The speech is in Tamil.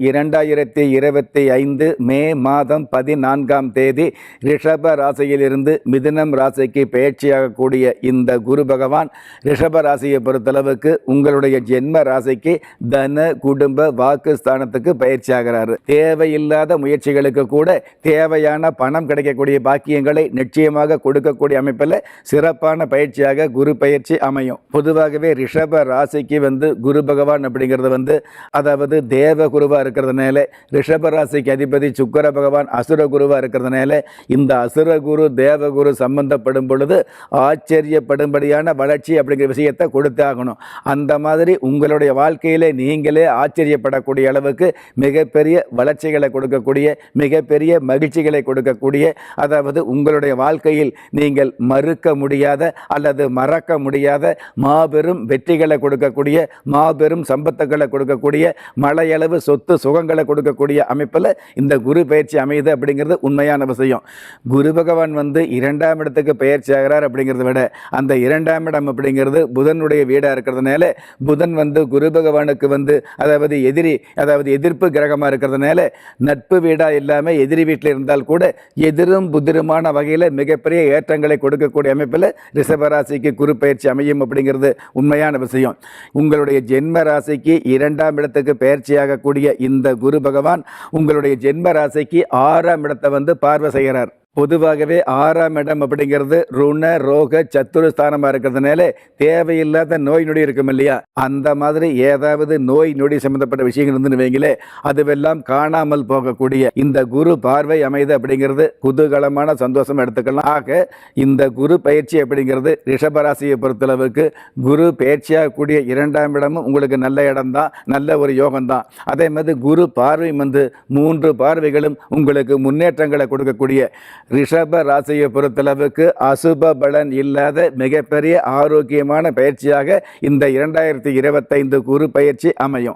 இரண்டாயிரத்தி இருபத்தி ஐந்து மே மாதம் பதினான்காம் தேதி ரிஷப ராசியிலிருந்து மிதுனம் ராசிக்கு பயிற்சியாகக்கூடிய இந்த குரு பகவான் ரிஷப ராசியை பொறுத்தளவுக்கு உங்களுடைய ஜென்ம ராசிக்கு தன குடும்ப வாக்கு ஸ்தானத்துக்கு பயிற்சி ஆகிறாரு தேவையில்லாத முயற்சிகளுக்கு கூட தேவையான பணம் கிடைக்கக்கூடிய பாக்கியங்களை நிச்சயமாக கொடுக்கக்கூடிய அமைப்பில் சிறப்பான பயிற்சியாக குரு பயிற்சி அமையும். பொதுவாகவே ரிஷப ராசிக்கு வந்து குரு பகவான் அப்படிங்கிறது வந்து அதாவது தேவ குருவா இருக்கிறதுனால ரிஷபராசிக்கு அதிபதி சுக்கர பகவான் அசுர குருவாக இருக்கிறதுனால இந்த அசுர குரு தேவகுரு சம்பந்தப்படும் பொழுது ஆச்சரியப்படும்படியான வளர்ச்சி அப்படிங்கிற விஷயத்தை கொடுத்தாகணும் அந்த மாதிரி உங்களுடைய வாழ்க்கையிலே நீங்களே ஆச்சரியப்படக்கூடிய அளவுக்கு மிகப்பெரிய வளர்ச்சிகளை கொடுக்கக்கூடிய மிகப்பெரிய மகிழ்ச்சிகளை கொடுக்கக்கூடிய அதாவது உங்களுடைய வாழ்க்கையில் நீங்கள் மறுக்க முடியாத அல்லது மறக்க முடியாத மாபெரும் வெற்றிகளை கொடுக்கக்கூடிய மாபெரும் சம்பத்துக்களை கொடுக்கக்கூடிய மலையளவு சொத்து சுகங்களை கொடுக்கக்கூடிய அமைப்பில் இந்த குரு பயிற்சி அமையுது அப்படிங்கிறது உண்மையான விஷயம். குரு பகவான் வந்து இரண்டாம் இடத்துக்கு பயிற்சி ஆகிறார் அப்படிங்கிறத விட அந்த இரண்டாம் இடம் அப்படிங்கிறது புதனுடைய வீடாக இருக்கிறதுனால புதன் வந்து குரு பகவானுக்கு வந்து அதாவது எதிரி அதாவது எதிர்ப்பு கிரகமாக இருக்கிறதுனால நட்பு வீடாக இல்லாமல் எதிரி வீட்டில் இருந்தால் கூட எதிரும் புதிருமான வகையில் மிகப்பெரிய ஏற்றங்களை கொடுக்கக்கூடிய அமைப்பில் ரிஷபராசிக்கு குரு பயிற்சி அமையும் அப்படிங்கிறது உண்மையான விஷயம். உங்களுடைய ஜென்ம ராசிக்கு இரண்டாம் இடத்துக்கு பயிற்சியாகக்கூடிய இந்த குரு பகவான் உங்களுடைய ஜென்ம ராசிக்கு ஆறாம் இடத்தை வந்து பார்வை செய்கிறார். பொதுவாகவே ஆறாம் இடம் அப்படிங்கிறது ருண ரோக சத்துரு ஸ்தானமாக இருக்கிறதுனால தேவையில்லாத நோய் நொடி இருக்கும் இல்லையா? அந்த மாதிரி ஏதாவது நோய் நொடி சம்பந்தப்பட்ட விஷயங்கள் இருந்து வைங்களே அதுவெல்லாம் காணாமல் போகக்கூடிய இந்த குரு பார்வை அமைது அப்படிங்கிறது குதூகலமான சந்தோஷம் எடுத்துக்கலாம். ஆக இந்த குரு பயிற்சி அப்படிங்கிறது ரிஷபராசியை பொறுத்தளவுக்கு குரு பயிற்சியாகக்கூடிய இரண்டாம் இடமும் உங்களுக்கு நல்ல இடம்தான் நல்ல ஒரு யோகம் தான் அதே மாதிரி குரு பார்வை வந்து மூன்று பார்வைகளும் உங்களுக்கு முன்னேற்றங்களை கொடுக்கக்கூடிய ரிஷப ராசியை பொறுத்தளவுக்கு அசுப பலன் இல்லாத மிகப்பெரிய ஆரோக்கியமான பயிற்சியாக இந்த இரண்டாயிரத்தி இருபத்தைந்து குரு பயிற்சி அமையும்.